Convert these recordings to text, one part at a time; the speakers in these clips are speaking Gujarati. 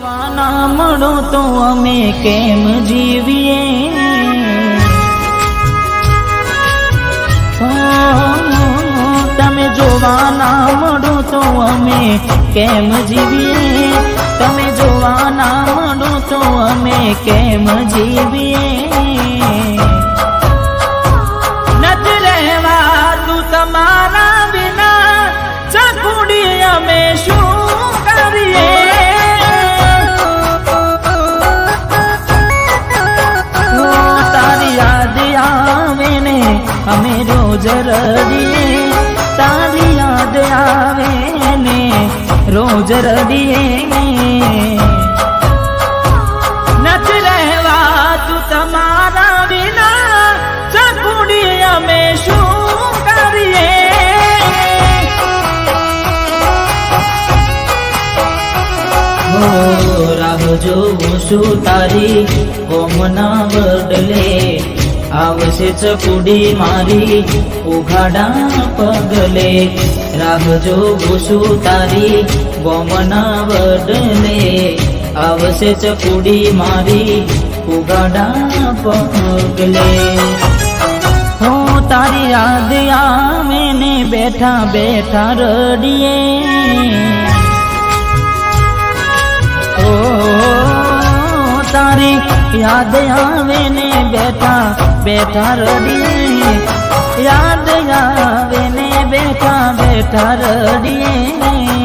જોવાના મળો તો અમે કેમ જીવીએ? તમે જોવાના મળો તો અમે કેમ જીવીએ? તમે જોવાના મળો તો અમે કેમ જીવીએ? રોજ રડીએ તારી યાદ આવે ને, રોજ રડીએ નથી રહેવાતું તમારા વિના, ચકુડી અમે શું કરીએ? રાહ જોઉં છું તારી ઓમના બદલે આવશે ચકુડી મારી, ઉઘાડા પગલે. રાહ છું તારી ગોમના બદલે આવશે ચકુડી મારી, ઉઘાડા પગલે. હું તારી યાદ આવે ને બેઠા બેઠા રડીએ. તારી યાદ આવે ને બેઠા બેઠા રડીએ. યાદ આવે ને બેઠા બેઠા રડીએ.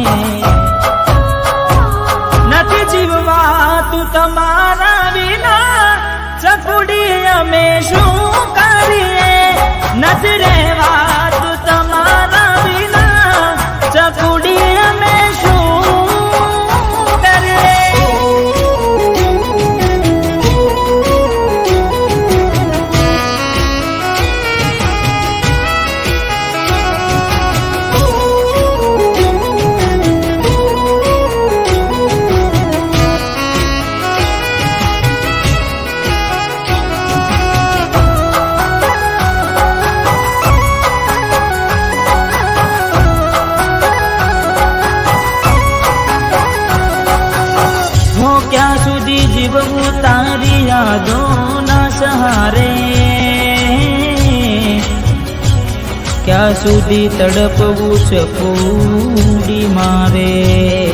ક્યાં સુધી તડપવું છે પૂડી મારે.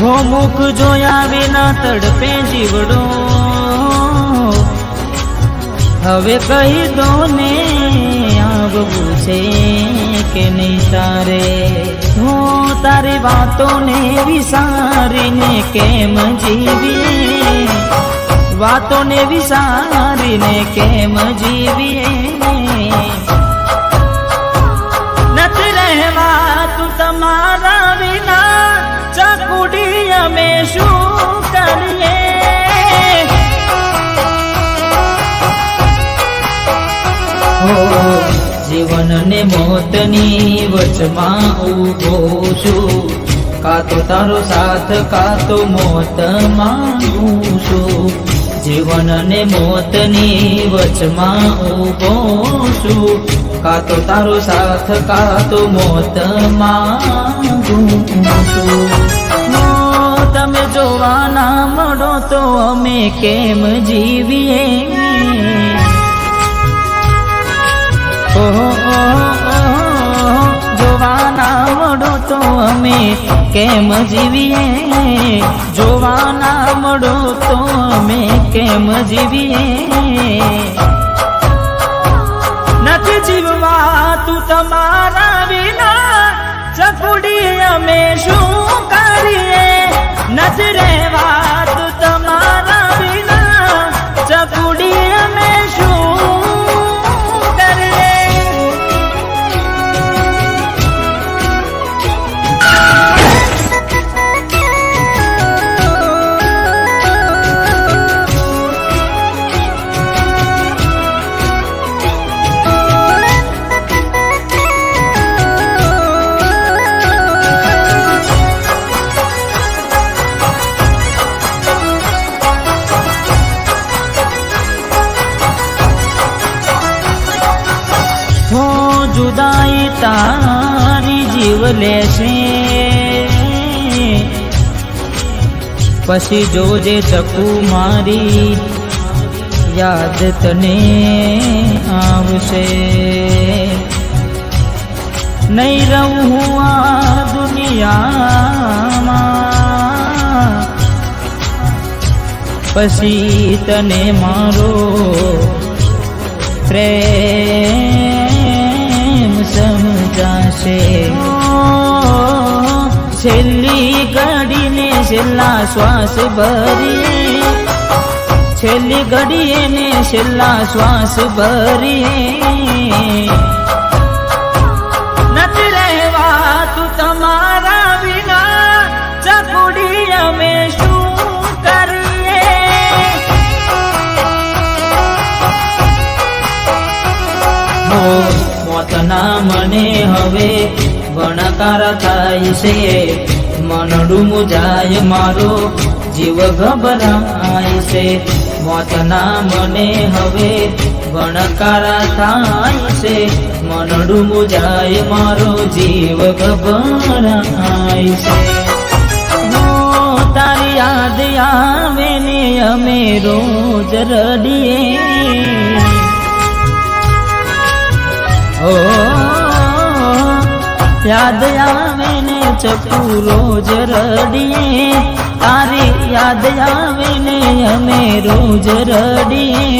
હો મુખ જોયા વિના તડપે જીવડો. હવે કહી દો ને આવવું છે કે નહીં તારે? હું તારી વાતોને વિસારીને કેમ જીવીએ? વાતોને વિસારીને કેમ જીવીએ? જીવન ને મોતની વચમાં ઊભો છું. કાતો તારો સાથ કાતો મોત માંગું છું. જીવન ને મોતની વચમાં ઊભો છું. કાતો તારો સાથ કાતો મોત માંગું છું. તમે જોવાના મળો તો અમે કેમ જીવીએ? કેમ જીવીએ? જોવાના મળો તો અમે કેમ જીવીએ? તારી જીવ લેશે. પછી જોજે ચકુ મારી, યાદ તને આવશે. નહીં રહું હું આ દુનિયામાં. પછી તને મારો પ્રેમ સમજાશે છેલ્લી ઘડીને છેલ્લા શ્વાસ ભરીએ. છેલ્લી ઘડીએ ને છેલ્લા શ્વાસ ભરીએ. મોતના મને હવે ગણકાર થાય છે. મનડું મુજાય મારો જીવ ગભરાય છે. મોતના મને હવે ગણકાર થાય છે. મનડું મુજાય મારો જીવ ગભરાય છે. તારી યાદ આવે ને અમે રોજ રડીએ. ઓ યાદ આવે ને ચકુ રોજ રડીએ. તારી યાદ આવે ને અમે રોજ રડીએ.